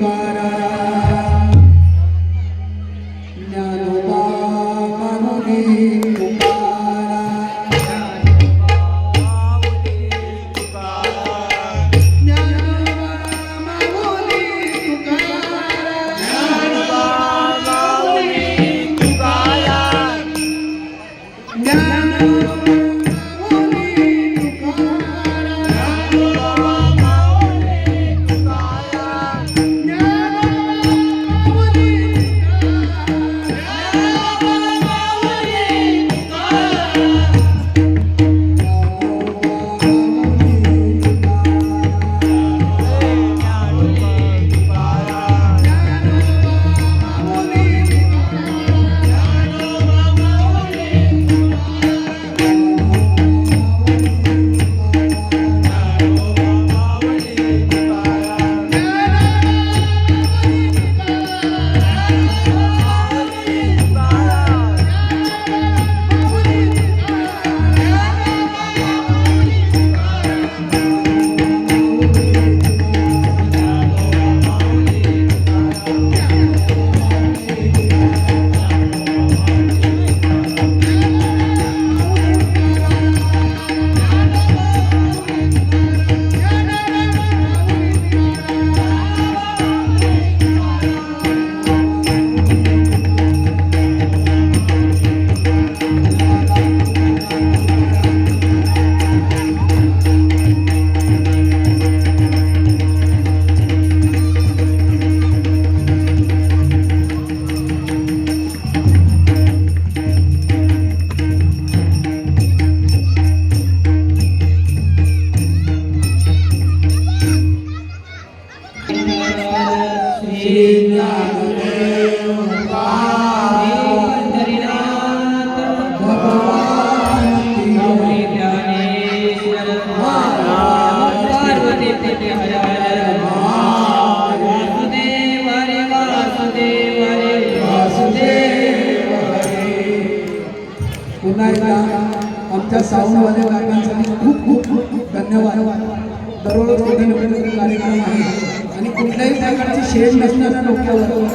God. पुन्हा एकदा आमच्या साऊंडवाले काकांसाठी खूप खूप खूप धन्यवाद. दररोज कुठे कार्यक्रम आहे आणि कुठल्याही प्रकारची शेड नसणाऱ्या डोक्यावर